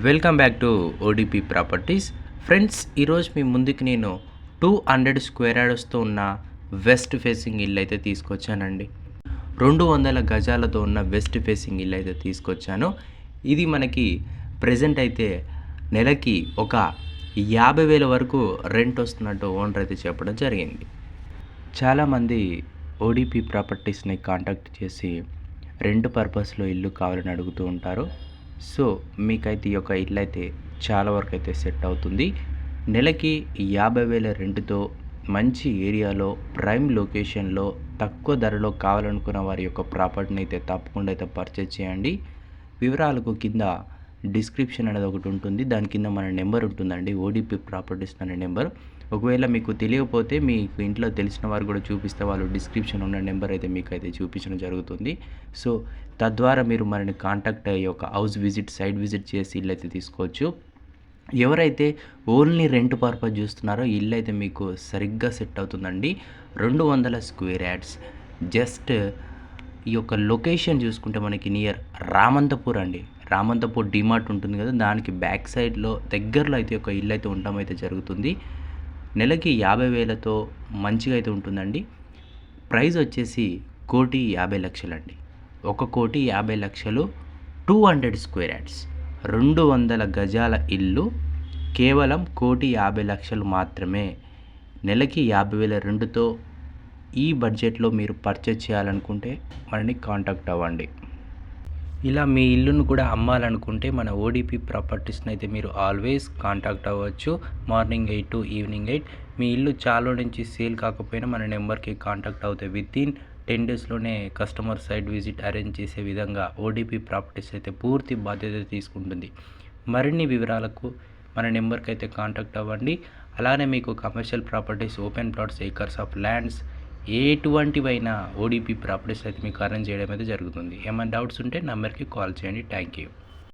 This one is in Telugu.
Welcome back to ODP properties. Friends ఈరోజు మీ ముందుకి నేను టూ హండ్రెడ్ స్క్వేర్ యార్డ్స్తో ఉన్న వెస్ట్ ఫేసింగ్ ఇల్లు అయితే తీసుకొచ్చానండి. రెండు వందల గజాలతో ఉన్న వెస్ట్ ఫేసింగ్ ఇల్లు అయితే తీసుకొచ్చాను. ఇది మనకి ప్రజెంట్ అయితే నెలకి ఒక యాభై వేల వరకు రెంట్ వస్తున్నట్టు ఓనర్ అయితే చెప్పడం జరిగింది. చాలామంది ఓడిపి ప్రాపర్టీస్ని కాంటాక్ట్ చేసి రెంట్ పర్పస్లో ఇల్లు కావాలని అడుగుతూ ఉంటారు. సో మీకైతే ఈ యొక్క ఇల్లు అయితే చాలా వరకు అయితే సెట్ అవుతుంది. నెలకి యాభై వేల రెంట్తో మంచి ఏరియాలో ప్రైమ్ లొకేషన్లో తక్కువ ధరలో కావాలనుకున్న వారి యొక్క ప్రాపర్టీని అయితే తప్పకుండా అయితే పర్చేజ్ చేయండి. వివరాలకు కింద డిస్క్రిప్షన్ అనేది ఒకటి ఉంటుంది. దాని కింద మన నెంబర్ ఉంటుందండి. ఓడిపి ప్రాపర్టీస్ అనే నెంబర్. ఒకవేళ మీకు తెలియకపోతే మీకు ఇంట్లో తెలిసిన వారు కూడా చూపిస్తే వాళ్ళు డిస్క్రిప్షన్ ఉన్న నెంబర్ అయితే మీకు అయితే చూపించడం జరుగుతుంది. సో తద్వారా మీరు మనని కాంటాక్ట్ అయ్యి ఒక హౌస్ విజిట్ సైట్ విజిట్ చేసి ఇల్లు అయితే తీసుకోవచ్చు. ఎవరైతే ఓన్లీ రెంట్ పర్పస్ చూస్తున్నారో ఇల్లు అయితే మీకు సరిగ్గా సెట్ అవుతుందండి. రెండు వందల స్క్వేర్ యాడ్స్ జస్ట్ ఈ యొక్క లొకేషన్ చూసుకుంటే మనకి నియర్ రామంతపూర్ అండి. రామంతపూర్ డిమార్ట్ ఉంటుంది కదా దానికి బ్యాక్ సైడ్లో దగ్గరలో అయితే ఒక ఇల్లు అయితే ఉండడం అయితే జరుగుతుంది. నెలకి యాభై వేలతో మంచిగా అయితే ఉంటుందండి. ప్రైజ్ వచ్చేసి కోటి యాభై లక్షలండి. ఒక కోటి యాభై లక్షలు టూ హండ్రెడ్ స్క్వేర్ యాడ్స్. రెండు వందల గజాల ఇల్లు కేవలం కోటి యాభై లక్షలు మాత్రమే. నెలకి యాభై వేల రెండుతో ఈ బడ్జెట్లో మీరు పర్చేజ్ చేయాలనుకుంటే మనని కాంటాక్ట్ అవ్వండి. ఇలా మీ ఇల్లును కూడా అమ్మాలనుకుంటే మన ఓడిపి ప్రాపర్టీస్ని అయితే మీరు ఆల్వేస్ కాంటాక్ట్ అవ్వచ్చు. Morning eight to evening eight. మీ ఇల్లు చాలా నుంచి సేల్ కాకపోయినా మన నెంబర్కి కాంటాక్ట్ అవుతే విత్ ఇన్ టెన్ డేస్లోనే కస్టమర్ సైడ్ విజిట్ అరేంజ్ చేసే విధంగా ఓడిపి ప్రాపర్టీస్ అయితే పూర్తి బాధ్యత తీసుకుంటుంది. మరిన్ని వివరాలకు మన నెంబర్కి అయితే కాంటాక్ట్ అవ్వండి. అలానే మీకు commercial properties open plots acres of lands ఎటువంటివైనా ODP properties అయితే మీకు అరేంజ్ చేయడం అయితే జరుగుతుంది. ఏమైనా డౌట్స్ ఉంటే నెంబర్కి కాల్ చేయండి. Thank you